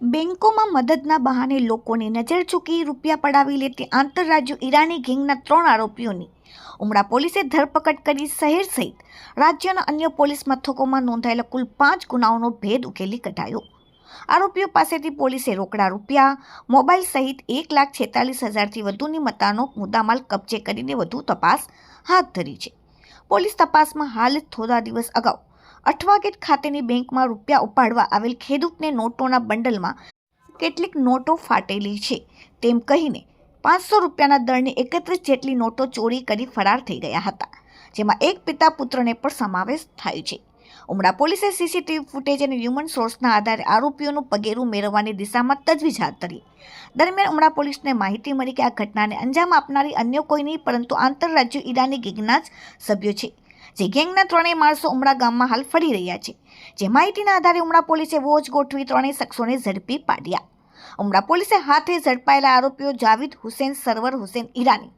બેંકોમાં મદદના બહાને લોકોની નજર ચૂકી રૂપિયા પડાવી લેતી આંતરરાજ્ય ઈરાની ગેંગના ત્રણ આરોપીઓની. ઉમરા પોલીસે ધરપકડ કરી શહેર સહિત રાજ્યના અન્ય પોલીસ મથકોમાં નોંધાયેલા કુલ પાંચ ગુનાઓનો ભેદ ઉકેલી કઢાયો. આરોપીઓ પાસેથી પોલીસે રોકડા રૂપિયા, મોબાઈલ સહિત એક લાખ છેતાલીસ હજારથી વધુની મતાનો મુદ્દામાલ કબજે કરીને વધુ તપાસ હાથ ધરી છે. પોલીસ તપાસમાં હાલ થોડા દિવસ અગાઉ અઠવા ગેટ ખાતેની બેંકમાં રૂપિયા ઉપાડવા આવેલ ખેડૂતને નોટોના બંડલમાં કેટલીક નોટો ફાટેલી છે. તેમ કહીને પાંચસો રૂપિયાના દરની એકત્રીસ જેટલી નોટો ચોરી કરી ફરાર થઈ ગયા હતા, જેમાં એક પિતા પુત્રને પણ સમાવેશ થાય છે. ઉમરા પોલીસે સીસીટીવી ફૂટેજ અને હ્યુમન સોર્સના આધારે આરોપીઓનું પગેરું મેળવવાની દિશામાં તજવીજ હાથ ધરી. દરમિયાન ઉમરા પોલીસને માહિતી મળી કે આ ઘટનાને અંજામ આપનારી અન્ય કોઈ નહીં, પરંતુ આંતરરાજ્ય ઈરાની ગેંગના જ સભ્યો છે. જે ગેંગના ત્રણેય માણસો ઉમરા ગામમાં હાલ ફરી રહ્યા છે. જે માહિતીના આધારે ઉમરા પોલીસે વોચ ગોઠવી ત્રણેય શખ્સોને ઝડપી પાડ્યા. ઉમરા પોલીસે હાથે ઝડપાયેલા આરોપીઓ જાવિદ હુસેન, સરવર હુસેન ઈરાની,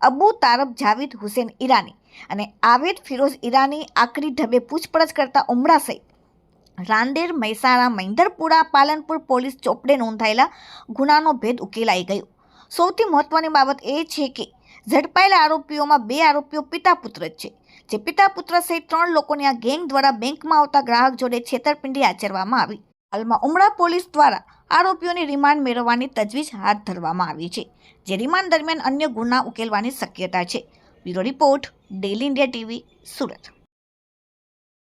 અબુ તારબ જાવિદ હુસેન ઈરાની અને આવેદ ફિરોઝ ઈરાની આકરી ઢબે પૂછપરછ કરતા ઉમરા સહિત રાંદેર, મહેસાણા, મહિંદરપુરા, પાલનપુર પોલીસ ચોપડે નોંધાયેલા ગુનાનો ભેદ ઉકેલાઈ ગયો. સૌથી મહત્વની બાબત એ છે કે ઝડપાયેલા આરોપીઓમાં બે આરોપીઓ પિતા પુત્ર જ છે. જે પિતા પુત્ર સહિત ત્રણ લોકોની આ ગેંગ દ્વારા બેંકમાં આવતા ગ્રાહક જોડે છેતરપિંડી આચરવામાં આવી. હાલમાં ઉમરા પોલીસ દ્વારા આરોપીઓની રિમાન્ડ મેળવવાની તજવીજ હાથ ધરવામાં આવી છે, જે રિમાન્ડ દરમિયાન અન્ય ગુના ઉકેલવાની શક્યતા છે. Bureau report daily India TV, Surat.